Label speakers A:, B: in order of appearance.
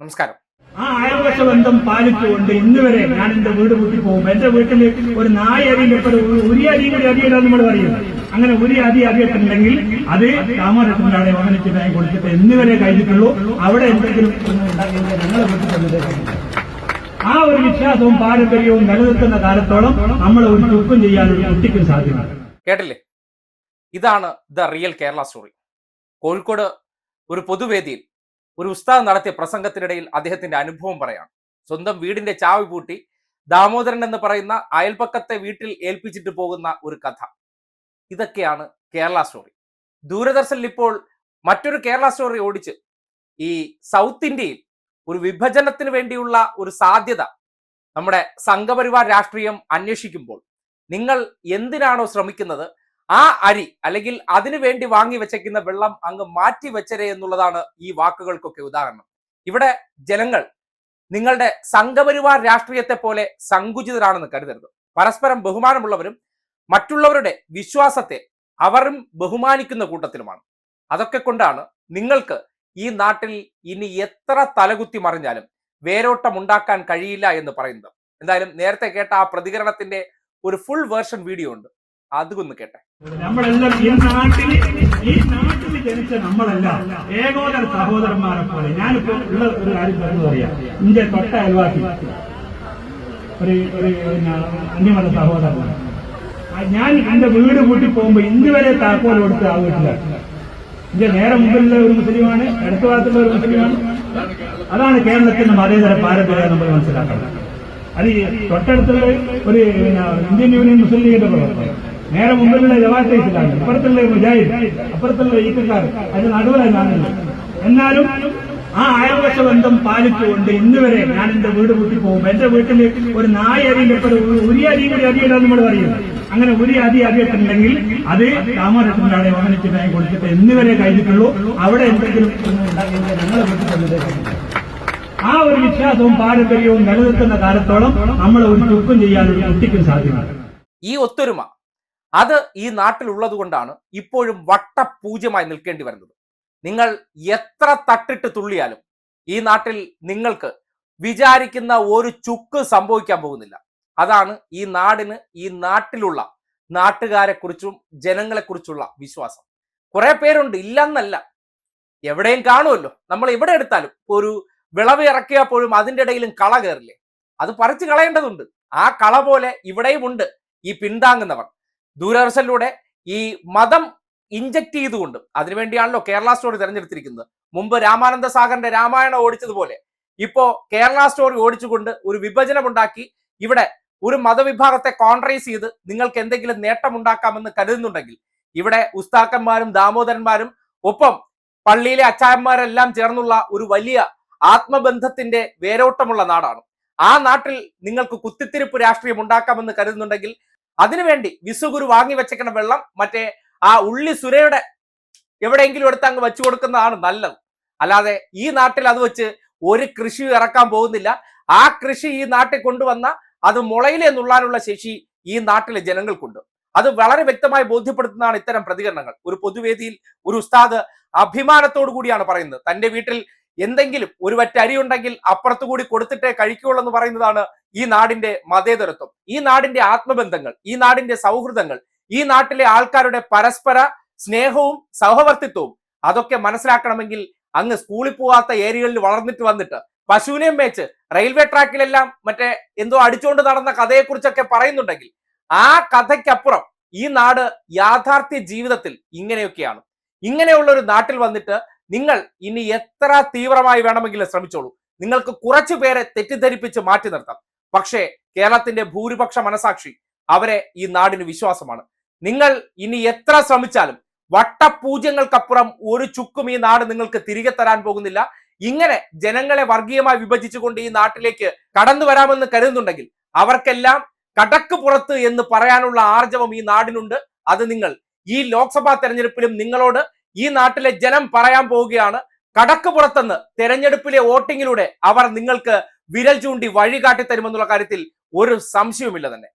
A: നമസ്കാരം.
B: ആ അയൽവശ ബന്ധം പാലിച്ചുകൊണ്ട് ഇന്ന് വരെ ഞാൻ എന്റെ വീട് കൂട്ടി പോകും. എന്റെ വീട്ടിൽ ഒരു നായ അരിയിലൊക്കെ ഒരു അരിയും കൂടി അരിയിടാൻ നമ്മൾ പറയും. അങ്ങനെ ഒരു അരി അരിയിട്ടുണ്ടെങ്കിൽ അത് താമരത്തിനാണ് വാഹനത്തിൽ ഞാൻ കൊടുത്തിട്ട് ഇന്ന് വരെ കഴിഞ്ഞിട്ടുള്ളൂ. അവിടെ എന്തെങ്കിലും ഞങ്ങളെ വീട്ടിൽ ആ ഒരു വിശ്വാസവും പാരമ്പര്യവും നിലനിൽക്കുന്ന കാലത്തോളം നമ്മൾ ഒരു ചുക്കും ചെയ്യാൻ ഒരു കുട്ടിക്കും സാധ്യമാണ്
A: കേട്ടില്ലേ? ഇതാണ് the real Kerala story. Kozhikode ഒരു പൊതുവേദിയിൽ ഒരു ഉസ്താദ് നടത്തിയ പ്രസംഗത്തിനിടയിൽ അദ്ദേഹത്തിന്റെ അനുഭവം പറയാം സ്വന്തം വീടിന്റെ ചാവി പൂട്ടി ദാമോദരൻ എന്ന് പറയുന്ന അയൽപ്പക്കത്തെ വീട്ടിൽ ഏൽപ്പിച്ചിട്ട് പോകുന്ന ഒരു കഥ. ഇതൊക്കെയാണ് കേരള സ്റ്റോറി ദൂരദർശനിൽ ഇപ്പോൾ മറ്റൊരു കേരള സ്റ്റോറി ഓടിച്ച് ഈ സൗത്ത് ഇന്ത്യയിൽ ഒരു വിഭജനത്തിന് വേണ്ടിയുള്ള ഒരു സാധ്യത നമ്മുടെ സംഘപരിവാർ രാഷ്ട്രീയം അന്വേഷിക്കുമ്പോൾ നിങ്ങൾ എന്തിനാണോ ശ്രമിക്കുന്നത്? ആ അരി അല്ലെങ്കിൽ അതിനു വേണ്ടി വാങ്ങി വെച്ചേക്കുന്ന വെള്ളം അങ്ങ് മാറ്റി വെച്ചരേ എന്നുള്ളതാണ് ഈ വാക്കുകൾക്കൊക്കെ ഉദാഹരണം. ഇവിടെ ജനങ്ങൾ നിങ്ങളുടെ സംഘപരിവാർ രാഷ്ട്രീയത്തെ പോലെ സങ്കുചിതരാണെന്ന് കരുതരുത്. പരസ്പരം ബഹുമാനമുള്ളവരും മറ്റുള്ളവരുടെ വിശ്വാസത്തെ അവരും ബഹുമാനിക്കുന്ന കൂട്ടത്തിലുമാണ്. അതൊക്കെ കൊണ്ടാണ് നിങ്ങൾക്ക് ഈ നാട്ടിൽ ഇനി എത്ര തലകുത്തി മറിഞ്ഞാലും വേരോട്ടം ഉണ്ടാക്കാൻ കഴിയില്ല എന്ന് പറയുന്നത്. എന്തായാലും നേരത്തെ കേട്ട ആ പ്രതികരണത്തിന്റെ ഒരു ഫുൾ വേർഷൻ വീഡിയോ ഉണ്ട്. അതൊന്ന് കേട്ടെ.
B: നമ്മളെല്ലാം ഈ നാട്ടിൽ ഈ നാട്ടിൽ ജനിച്ച നമ്മളെല്ലാം ഏകോദര സഹോദരന്മാരെ പോലെ ഞാനിപ്പോ ഉള്ള ഒരു കാര്യം പറഞ്ഞു പറയാം ഇന്ത്യ തൊട്ട അയൽവാസി. ഒരു ഒരു അന്യമത സഹോദരനാണ് ഞാൻ എന്റെ വീട് കൂട്ടി പോകുമ്പോ ഇന്ന് വരെ താക്കോൽ കൊടുത്ത് ആ വീട്ടിലാണ് എന്റെ നേരെ മുമ്പിലുള്ള ഒരു മുസ്ലിമാണ് അടുത്ത ഭാഗത്തുള്ള ഒരു മുസ്ലിമാണ്. അതാണ് കേരളത്തിന്റെ മതേതര പാരമ്പര്യം നമ്മൾ മനസ്സിലാക്കണം. അത് തൊട്ടടുത്തുള്ള ഒരു ഇന്ത്യൻ യൂണിയൻ മുസ്ലിം ലീഗിന്റെ പ്രവർത്തനം. നേരെ മുമ്പിലുള്ള ജവാത്തെ അപ്പുറത്തുള്ള മുജാഹിദ് അപ്പുറത്തുള്ള ഈക്കക്കാർ അത് നടുവിലാണ് എന്നാലും ആ അയൽവശ ബന്ധം പാലിച്ചുകൊണ്ട് ഇന്ന് വരെ ഞാൻ എന്റെ വീട് കൂട്ടി പോകും എന്റെ വീട്ടിൽ ഒരു നായ അരിയിലൊക്കെ ഒരു അരിയും കൂടി അരിയിടാൻ നമ്മൾ പറയും. അങ്ങനെ ഒരു അരി അറിയിട്ടുണ്ടെങ്കിൽ അത് താമരത്തിനാണ് വാഹനത്തിൽ ഞാൻ കൊടുത്തിട്ട് ഇന്ന് വരെ കഴിഞ്ഞിട്ടുള്ളൂ. അവിടെ എന്തെങ്കിലും ഞങ്ങളെ വീട്ടിൽ ആ ഒരു വിശ്വാസവും പാരമ്പര്യവും നിലനിൽക്കുന്ന കാലത്തോളം നമ്മൾ ഒരു ചുക്കും ചെയ്യാൻ ഒരു കുട്ടിക്കും സാധ്യമാണ്
A: ഈ ഒത്തൊരുമ അത് ഈ നാട്ടിലുള്ളത് കൊണ്ടാണ് ഇപ്പോഴും വട്ടപൂജ്യമായി നിൽക്കേണ്ടി വരുന്നത്. നിങ്ങൾ എത്ര തട്ടിട്ട് തുള്ളിയാലും ഈ നാട്ടിൽ നിങ്ങൾക്ക് വിചാരിക്കുന്ന ഒരു ചുക്ക് സംഭവിക്കാൻ പോകുന്നില്ല. അതാണ് ഈ നാടിന് ഈ നാട്ടിലുള്ള നാട്ടുകാരെക്കുറിച്ചും ജനങ്ങളെക്കുറിച്ചുള്ള ജനങ്ങളെ കുറിച്ചുള്ള വിശ്വാസം. കുറെ പേരുണ്ട് ഇല്ലെന്നല്ല. എവിടെയും കാണുമല്ലോ. നമ്മൾ എവിടെ എടുത്താലും ഒരു വിളവ് ഇറക്കിയപ്പോഴും അതിന്റെ ഇടയിലും കള കയറില്ലേ? അത് പറിച്ചു കളയേണ്ടതുണ്ട്. ആ കള പോലെ ഇവിടെയും ഉണ്ട് ഈ പിന്താങ്ങുന്നവർ ദൂരദർശനിലൂടെ ഈ മതം ഇഞ്ചക്ട് ചെയ്തുകൊണ്ട് അതിനുവേണ്ടിയാണല്ലോ കേരള സ്റ്റോറി തിരഞ്ഞെടുത്തിരിക്കുന്നത്. മുമ്പ് രാമാനന്ദ സാഗറിന്റെ രാമായണം ഓടിച്ചതുപോലെ ഇപ്പോ കേരള സ്റ്റോറി ഓടിച്ചുകൊണ്ട് ഒരു വിഭജനമുണ്ടാക്കി ഇവിടെ ഒരു മതവിഭാഗത്തെ കോൺട്രൈസ് ചെയ്ത് നിങ്ങൾക്ക് എന്തെങ്കിലും നേട്ടമുണ്ടാക്കാമെന്ന് കരുതുന്നുണ്ടെങ്കിൽ ഇവിടെ ഉസ്താക്കന്മാരും ദാമോദരന്മാരും ഒപ്പം പള്ളിയിലെ അച്ചായന്മാരെല്ലാം ചേർന്നുള്ള ഒരു വലിയ ആത്മബന്ധത്തിന്റെ വേരോട്ടമുള്ള നാടാണ്. ആ നാട്ടിൽ നിങ്ങൾക്ക് കുത്തിത്തിരിപ്പ് രാഷ്ട്രീയം ഉണ്ടാക്കാമെന്ന് കരുതുന്നുണ്ടെങ്കിൽ അതിനുവേണ്ടി വിസുഗുരു വാങ്ങി വെച്ചേക്കുന്ന വെള്ളം മറ്റേ ആ ഉള്ളി സുരയുടെ എവിടെയെങ്കിലും എടുത്ത് അങ്ങ് വെച്ചു കൊടുക്കുന്നതാണ് നല്ലത്. അല്ലാതെ ഈ നാട്ടിൽ അത് വെച്ച് ഒരു കൃഷി ഇറക്കാൻ പോകുന്നില്ല. ആ കൃഷി ഈ നാട്ടിൽ കൊണ്ടുവന്ന അത് മുളയിലെ നുള്ളാനുള്ള ശേഷി ഈ നാട്ടിലെ ജനങ്ങൾക്കുണ്ട്. അത് വളരെ വ്യക്തമായി ബോധ്യപ്പെടുത്തുന്നതാണ് ഇത്തരം പ്രതികരണങ്ങൾ. ഒരു പൊതുവേദിയിൽ ഒരു ഉസ്താദ് അഭിമാനത്തോടു കൂടിയാണ് പറയുന്നത്. തന്റെ വീട്ടിൽ എന്തെങ്കിലും ഒരു വറ്റ അരി ഉണ്ടെങ്കിൽ അപ്പുറത്തു കൂടി കൊടുത്തിട്ടേ കഴിക്കുകയുള്ളൂ എന്ന് പറയുന്നതാണ് ഈ നാടിന്റെ മതേതരത്വം. ഈ നാടിന്റെ ആത്മബന്ധങ്ങൾ ഈ നാടിന്റെ സൗഹൃദങ്ങൾ ഈ നാട്ടിലെ ആൾക്കാരുടെ പരസ്പര സ്നേഹവും സഹവർത്തിത്വവും അതൊക്കെ മനസ്സിലാക്കണമെങ്കിൽ അങ്ങ് സ്കൂളിൽ പോകാത്ത ഏരിയകളിൽ വളർന്നിട്ട് വന്നിട്ട് പശുവിനെയും മേച്ച് റെയിൽവേ ട്രാക്കിലെല്ലാം മറ്റേ എന്തോ അടിച്ചുകൊണ്ട് നടന്ന കഥയെക്കുറിച്ചൊക്കെ പറയുന്നുണ്ടെങ്കിൽ ആ കഥയ്ക്കപ്പുറം ഈ നാട് യാഥാർത്ഥ്യ ജീവിതത്തിൽ ഇങ്ങനെയൊക്കെയാണ്. ഇങ്ങനെയുള്ള ഒരു നാട്ടിൽ വന്നിട്ട് നിങ്ങൾ ഇനി എത്ര തീവ്രമായി വേണമെങ്കിലും ശ്രമിച്ചോളൂ. നിങ്ങൾക്ക് കുറച്ചു പേരെ തെറ്റിദ്ധരിപ്പിച്ച് മാറ്റി നിർത്താം. പക്ഷേ കേരളത്തിന്റെ ഭൂരിപക്ഷ മനസാക്ഷി അവരെ ഈ നാടിന് വിശ്വാസമാണ്. നിങ്ങൾ ഇനി എത്ര ശ്രമിച്ചാലും വട്ടപൂജ്യങ്ങൾക്കപ്പുറം ഒരു ചുക്കും ഈ നാട് നിങ്ങൾക്ക് തിരികെ തരാൻ പോകുന്നില്ല. ഇങ്ങനെ ജനങ്ങളെ വർഗീയമായി വിഭജിച്ചുകൊണ്ട് ഈ നാട്ടിലേക്ക് കടന്നു വരാമെന്ന് കരുതുന്നുണ്ടെങ്കിൽ അവർക്കെല്ലാം കടക്ക് പുറത്ത് എന്ന് പറയാനുള്ള ആർജവം ഈ നാടിനുണ്ട്. അത് നിങ്ങൾ ഈ ലോക്സഭാ തെരഞ്ഞെടുപ്പിലും നിങ്ങളോട് ഈ നാട്ടിലെ ജനം പറയാൻ പോവുകയാണ്. കടക്ക് പുറത്തെന്ന് തെരഞ്ഞെടുപ്പിലെ വോട്ടിങ്ങിലൂടെ അവർ നിങ്ങൾക്ക് വിരൽ ചൂണ്ടി വഴികാട്ടി തരുമെന്നുള്ള കാര്യത്തിൽ ഒരു സംശയവുമില്ല തന്നെ.